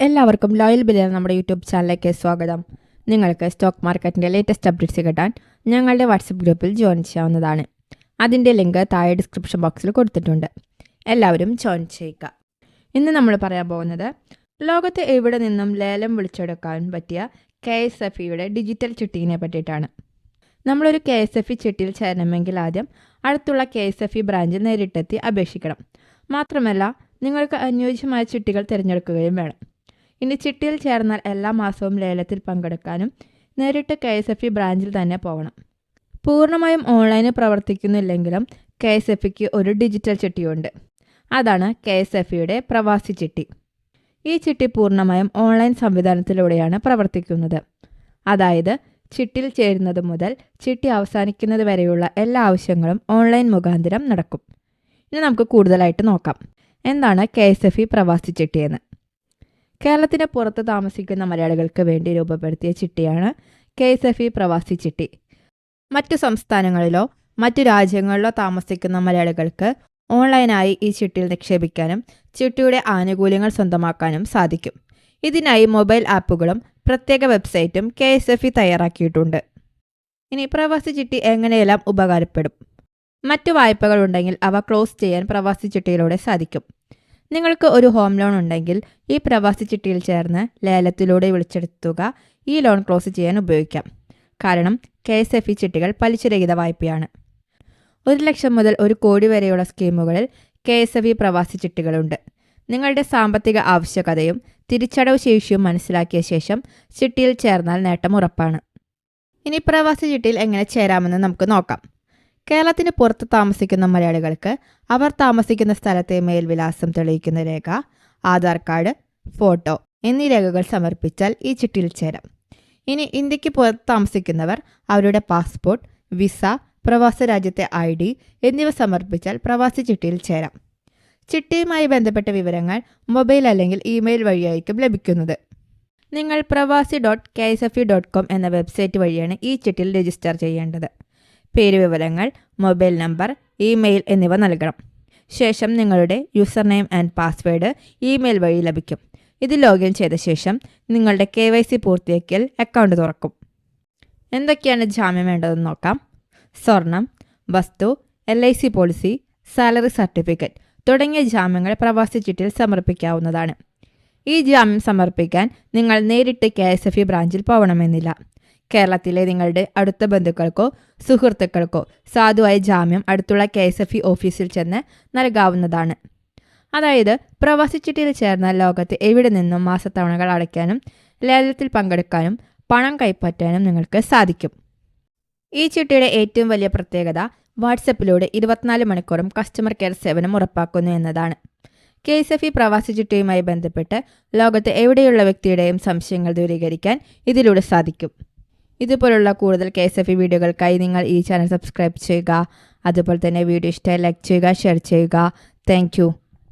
എല്ലാവർക്കും ലോയൽ ബില്ല നമ്മുടെ യൂട്യൂബ് ചാനലിലേക്ക് സ്വാഗതം. നിങ്ങൾക്ക് സ്റ്റോക്ക് മാർക്കറ്റിന്റെ ലേറ്റസ്റ്റ് അപ്ഡേറ്റ്സ് കിട്ടാൻ ഞങ്ങളുടെ വാട്സപ്പ് ഗ്രൂപ്പിൽ ജോയിൻ ചെയ്യാവുന്നതാണ്. അതിന്റെ ലിങ്ക് താഴെ ഡിസ്ക്രിപ്ഷൻ ബോക്സിൽ കൊടുത്തിട്ടുണ്ട്. എല്ലാവരും ജോയിൻ ചെയ്യുക. ഇന്ന് നമ്മൾ പറയാൻ പോകുന്നത് ലോകത്ത് എവിടെ നിന്നും ലേലം വിളിച്ചെടുക്കാൻ പറ്റിയ കെ എസ് എഫ് ഇയുടെ ഡിജിറ്റൽ ചിട്ടിനെ പറ്റിയിട്ടാണ്. നമ്മളൊരു കെ എസ് എഫ് ഇ ചിട്ടിയിൽ ചേരണമെങ്കിൽ ആദ്യം അടുത്തുള്ള കെ എസ് എഫ് ഇ ബ്രാഞ്ചിൽ നേരിട്ടെത്തി അപേക്ഷിക്കണം. മാത്രമല്ല നിങ്ങൾക്ക് അനുയോജ്യമായ ചിട്ടികൾ തിരഞ്ഞെടുക്കുകയും വേണം. ഇനി ചിട്ടിയിൽ ചേർന്നാൽ എല്ലാ മാസവും ലേലത്തിൽ പങ്കെടുക്കാനും നേരിട്ട് കെ എസ് എഫ് ഇ ബ്രാഞ്ചിൽ തന്നെ പോകണം. പൂർണമായും ഓൺലൈനിൽ പ്രവർത്തിക്കുന്നില്ലെങ്കിലും കെ എസ് എഫ് ഇക്ക് ഒരു ഡിജിറ്റൽ ചിട്ടിയുണ്ട്. അതാണ് കെ എസ് എഫ് ഇയുടെ പ്രവാസി ചിട്ടി. ഈ ചിട്ടി പൂർണമായും ഓൺലൈൻ സംവിധാനത്തിലൂടെയാണ് പ്രവർത്തിക്കുന്നത്. അതായത് ചിട്ടിയിൽ ചേരുന്നത് മുതൽ ചിട്ടി അവസാനിക്കുന്നത് വരെയുള്ള എല്ലാ ആവശ്യങ്ങളും ഓൺലൈൻ മുഖാന്തരം നടക്കും. ഇനി നമുക്ക് കൂടുതലായിട്ട് നോക്കാം. എന്താണ് കെ എസ് എഫ് ഇ പ്രവാസി ചിട്ടിയെന്ന്? കേരളത്തിന് പുറത്ത് താമസിക്കുന്ന മലയാളികൾക്ക് വേണ്ടി രൂപപ്പെടുത്തിയ ചിട്ടിയാണ് കെ എസ് എഫ് ഇ പ്രവാസി ചിട്ടി. മറ്റു സംസ്ഥാനങ്ങളിലോ മറ്റു രാജ്യങ്ങളിലോ താമസിക്കുന്ന മലയാളികൾക്ക് ഓൺലൈനായി ഈ ചിട്ടിയിൽ നിക്ഷേപിക്കാനും ചിട്ടിയുടെ ആനുകൂല്യങ്ങൾ സ്വന്തമാക്കാനും സാധിക്കും. ഇതിനായി മൊബൈൽ ആപ്പുകളും പ്രത്യേക വെബ്സൈറ്റും കെ എസ് എഫ് ഇ തയ്യാറാക്കിയിട്ടുണ്ട്. ഇനി പ്രവാസി ചിട്ടി എങ്ങനെയെല്ലാം ഉപകാരപ്പെടും? മറ്റു വായ്പകൾ ഉണ്ടെങ്കിൽ അവ ക്ലോസ് ചെയ്യാൻ പ്രവാസി ചിട്ടിയിലൂടെ സാധിക്കും. നിങ്ങൾക്ക് ഒരു ഹോം ലോൺ ഉണ്ടെങ്കിൽ ഈ പ്രവാസി ചിട്ടിയിൽ ചേർന്ന് ലേലത്തിലൂടെ വിളിച്ചെടുത്തുക. ഈ ലോൺ ക്ലോസ് ചെയ്യാൻ ഉപയോഗിക്കാം. കാരണം കെ എസ് എഫ് ഇ ചിട്ടികൾ പലിശരഹിത വായ്പയാണ്. ഒരു ലക്ഷം മുതൽ ഒരു കോടി വരെയുള്ള സ്കീമുകളിൽ കെ എസ് എഫ് ഇ പ്രവാസി ചിട്ടികളുണ്ട്. നിങ്ങളുടെ സാമ്പത്തിക ആവശ്യകതയും തിരിച്ചടവ് ശേഷിയും മനസ്സിലാക്കിയ ശേഷം ചിട്ടിയിൽ ചേർന്നാൽ നേട്ടം ഉറപ്പാണ്. ഇനി പ്രവാസി ചിട്ടിയിൽ എങ്ങനെ ചേരാമെന്ന് നമുക്ക് നോക്കാം. കേരളത്തിന് പുറത്ത് താമസിക്കുന്ന മലയാളികൾക്ക് അവർ താമസിക്കുന്ന സ്ഥലത്തെ മേൽവിലാസം തെളിയിക്കുന്ന രേഖ ആധാർ കാർഡ് ഫോട്ടോ എന്നീ രേഖകൾ സമർപ്പിച്ചാൽ ഈ ചിട്ടിയിൽ ചേരാം. ഇനി ഇന്ത്യയ്ക്ക് പുറത്ത് താമസിക്കുന്നവർ അവരുടെ പാസ്പോർട്ട് വിസ പ്രവാസ രാജ്യത്തെ ഐ ഡി എന്നിവ സമർപ്പിച്ചാൽ പ്രവാസി ചിട്ടിയിൽ ചേരാം. ചിട്ടിയുമായി ബന്ധപ്പെട്ട വിവരങ്ങൾ മൊബൈൽ അല്ലെങ്കിൽ ഇമെയിൽ വഴിയായിരിക്കും ലഭിക്കുന്നത്. നിങ്ങൾ Pravasi dot K S F E dot com എന്ന വെബ്സൈറ്റ് വഴിയാണ് ഈ ചിട്ടിയിൽ രജിസ്റ്റർ ചെയ്യേണ്ടത്. പേര് വിവരങ്ങൾ മൊബൈൽ നമ്പർ ഇമെയിൽ എന്നിവ നൽകണം. ശേഷം നിങ്ങളുടെ user name and password email വഴി ലഭിക്കും. ഇത് ലോഗിൻ ചെയ്ത ശേഷം നിങ്ങളുടെ കെ വൈ സി പൂർത്തിയാക്കിയാൽ അക്കൗണ്ട് തുറക്കും. എന്തൊക്കെയാണ് ജാമ്യം വേണ്ടതെന്ന് നോക്കാം. സ്വർണം വസ്തു L I C policy salary certificate തുടങ്ങിയ ജാമ്യങ്ങൾ പ്രവാസി ചിട്ടിയിൽ സമർപ്പിക്കാവുന്നതാണ്. ഈ ജാമ്യം സമർപ്പിക്കാൻ നിങ്ങൾ നേരിട്ട് കെ എസ് എഫ് ഇ ബ്രാഞ്ചിൽ പോകണമെന്നില്ല. കേരളത്തിലെ നിങ്ങളുടെ അടുത്ത ബന്ധുക്കൾക്കോ സുഹൃത്തുക്കൾക്കോ സാധുവായ ജാമ്യം അടുത്തുള്ള കെ എസ് എഫ് ഇ ഓഫീസിൽ ചെന്ന് നൽകാവുന്നതാണ്. അതായത് പ്രവാസി ചിട്ടിയിൽ ചേർന്ന ലോകത്ത് എവിടെ നിന്നും മാസത്തവണകൾ അടയ്ക്കാനും ലേലത്തിൽ പങ്കെടുക്കാനും പണം കൈപ്പറ്റാനും നിങ്ങൾക്ക് സാധിക്കും. ഈ ചിട്ടിയുടെ ഏറ്റവും വലിയ പ്രത്യേകത വാട്സപ്പിലൂടെ ഇരുപത്തിനാല് മണിക്കൂറും കസ്റ്റമർ കെയർ സേവനം ഉറപ്പാക്കുന്നു എന്നതാണ്. കെ എസ് എഫ് ഇ പ്രവാസി ചിട്ടിയുമായി ബന്ധപ്പെട്ട് ലോകത്ത് എവിടെയുള്ള വ്യക്തിയുടെയും സംശയങ്ങൾ ദൂരീകരിക്കാൻ ഇതിലൂടെ സാധിക്കും. ഇതുപോലുള്ള കൂടുതൽ കെ എസ് എഫ് ഇ വീഡിയോകൾക്കായി നിങ്ങൾ ഈ ചാനൽ സബ്സ്ക്രൈബ് ചെയ്യുക. അതുപോലെ തന്നെ വീഡിയോ ഇഷ്ടമായി ലൈക്ക് ചെയ്യുക ഷെയർ ചെയ്യുക. താങ്ക്